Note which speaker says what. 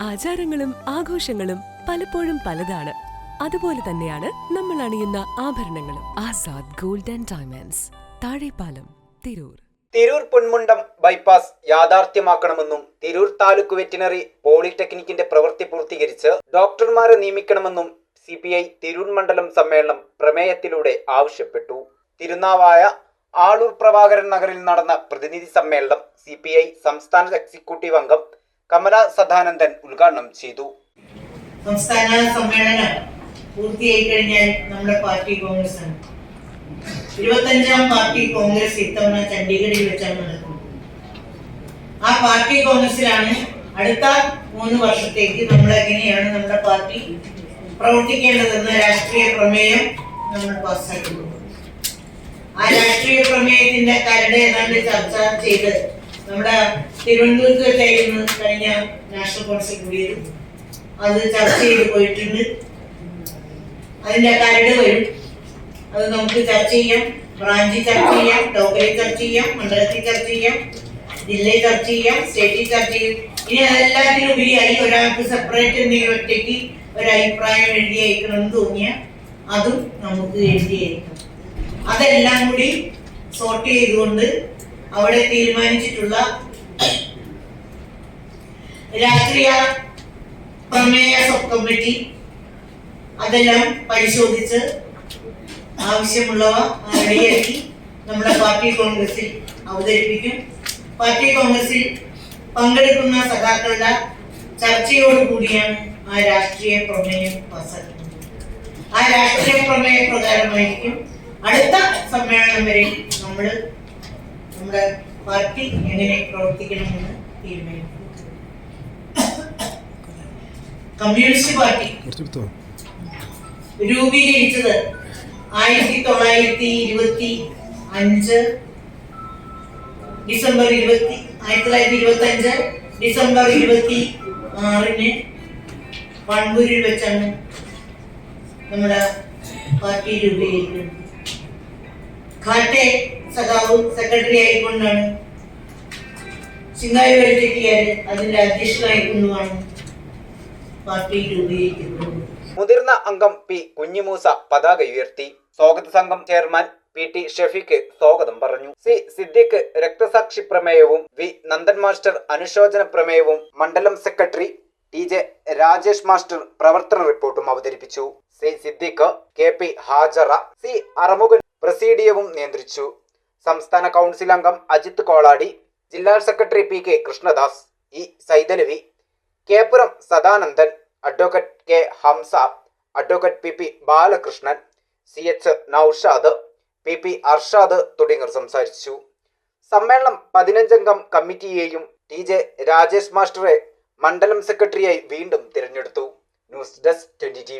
Speaker 1: ആചാരങ്ങളും ആഘോഷങ്ങളും പലപ്പോഴും പലതാണ്. അതുപോലെ തന്നെയാണ് നമ്മൾ അണിയുന്ന ആഭരണങ്ങളും. Azad gold and diamonds. Thazhepalam Tirur.
Speaker 2: Tirur Ponmundam bypass യാഥാർത്ഥ്യമാക്കണമെന്നും Tirur taluk veterinary പോളിടെക്നിക്കിന്റെ പ്രവൃത്തി പൂർത്തീകരിച്ച് ഡോക്ടർമാരെ നിയമിക്കണമെന്നും സി പി ഐ തിരൂർ മണ്ഡലം സമ്മേളനം പ്രമേയത്തിലൂടെ ആവശ്യപ്പെട്ടു. തിരുനാവായ ആളൂർ പ്രഭാകരൻ നഗറിൽ നടന്ന പ്രതിനിധി സമ്മേളനം സി സംസ്ഥാന എക്സിക്യൂട്ടീവ് അംഗം കമല സദാനന്ദൻ ഉദ്ഘാടനം ചെയ്തു.
Speaker 3: സംസ്ഥാന സമ്മേളനം പൂർത്തിയായി കഴിഞ്ഞാൽ നമ്മുടെ പാർട്ടി കോൺഗ്രസ് ആണ് ഇരുപത്തഞ്ചാം പാർട്ടി കോൺഗ്രസ് ഇത്തവണ ചണ്ഡീഗഡിൽ വെച്ചാണ് നടക്കുന്നത്. ആ പാർട്ടി കോൺഗ്രസിലാണ് അടുത്ത മൂന്ന് വർഷത്തേക്ക് നമ്മൾ എങ്ങനെയാണ് നമ്മുടെ പാർട്ടി പ്രവർത്തിക്കേണ്ടതെന്ന രാഷ്ട്രീയ പ്രമേയം നമ്മൾ പാസ്സാക്കി ആ രാഷ്ട്രീയ പ്രമേയത്തിന്റെ കരട് ഏതാണ്ട് ചർച്ച ചെയ്ത് നമ്മുടെ തിരുവനന്തപുരത്ത് വെച്ചായിരുന്നു കഴിഞ്ഞ നാഷണൽ കോൺസിൽ കൂടിയത്. അത് ചർച്ച ചെയ്ത് പോയിട്ടുണ്ട്. അതിന്റെ കരട് വരും. അത് നമുക്ക് ചർച്ച ചെയ്യാം. ബ്രാഞ്ചിൽ ചർച്ച ചെയ്യാം. ലോക്കലിൽ ചർച്ച ചെയ്യാം. മണ്ഡലത്തിൽ ചർച്ച ചെയ്യാം. ജില്ലയിൽ ചർച്ച ചെയ്യാം. സ്റ്റേറ്റിൽ ചർച്ച ചെയ്യും. ഇനി അതെല്ലാത്തിനും ഉപരിയായി ഒരാൾക്ക് സെപ്പറേറ്റ് എന്തെങ്കിലും ഒറ്റയ്ക്ക് ഒരു അഭിപ്രായം എഴുതി അയക്കണം എന്ന് തോന്നിയാൽ അതും നമുക്ക് എഴുതി അയക്കാം. അതെല്ലാം കൂടി സോർട്ട് ചെയ്തുകൊണ്ട് അവിടെ തീരുമാനിച്ചിട്ടുള്ള രാഷ്ട്രീയ പ്രമേയ സബ് കമ്മിറ്റി അതെല്ലാം പരിശോധിച്ച് ആവശ്യമുള്ളവ റെഡിയാക്കി നമ്മുടെ പാർട്ടി കോൺഗ്രസിൽ അവതരിപ്പിക്കും. പാർട്ടി കോൺഗ്രസിൽ പങ്കെടുക്കുന്ന സഖാക്കളുടെ ചർച്ചയോട് കൂടിയാണ് ആ രാഷ്ട്രീയ പ്രമേയം പാസാക്കുന്നത് ആ രാഷ്ട്രീയ പ്രമേയ പ്രകാരമായിരിക്കും അടുത്ത സമ്മേളനം വരെ നമ്മൾ നമ്മുടെ പാർട്ടി എങ്ങനെ പ്രവർത്തിക്കണമെന്ന് തീരുമാനിക്കും. കമ്മ്യൂണിസ്റ്റ് പാർട്ടി രൂപീകരിച്ചത് ആയിരത്തി തൊള്ളായിരത്തി ഇരുപത്തി അഞ്ച് ഡിസംബർ ഇരുപത്തി ആയിരത്തി തൊള്ളായിരത്തി ഇരുപത്തി അഞ്ച് ഡിസംബർ ഇരുപത്തി ആറിന് പൺപൂരിൽ വെച്ചാണ് നമ്മുടെ പാർട്ടി രൂപീകരിക്കുന്നത്. ഘാട്ടെ സഖാവ് സെക്രട്ടറി ആയിക്കൊണ്ടാണ്. സിംഗായി വരുത്തിയാൽ അതിന്റെ അധ്യക്ഷനായിക്കൊണ്ടുമാണ്
Speaker 2: മുതിർന്ന അംഗം പി കുഞ്ഞിമൂസ പതാക ഉയർത്തി. സ്വാഗത സംഘം ചെയർമാൻ പി ടി ഷെഫീഖ് സ്വാഗതം പറഞ്ഞു. സി സിദ്ദിഖ് രക്തസാക്ഷി പ്രമേയവും വി നന്ദൻ മാസ്റ്റർ അനുശോചന പ്രമേയവും മണ്ഡലം secretary T J Rajesh master പ്രവർത്തന റിപ്പോർട്ടും അവതരിപ്പിച്ചു. C Siddique K P Hajara C Arumukhan പ്രസീഡിയവും നിയന്ത്രിച്ചു. സംസ്ഥാന കൗൺസിൽ അംഗം അജിത് കോളാടി ജില്ലാ secretary P K Krishnadas E Saithalavi Keppuram Sadanandan advocate K Hamza advocate P P Balakrishnan C H Noushad P P Arshad തുടങ്ങിയവർ സംസാരിച്ചു. സമ്മേളനം പതിനഞ്ചംഗം കമ്മിറ്റിയെയും ടി ജെ രാജേഷ് മാസ്റ്ററെ മണ്ഡലം സെക്രട്ടറിയായി വീണ്ടും തിരഞ്ഞെടുത്തു. News desk twenty T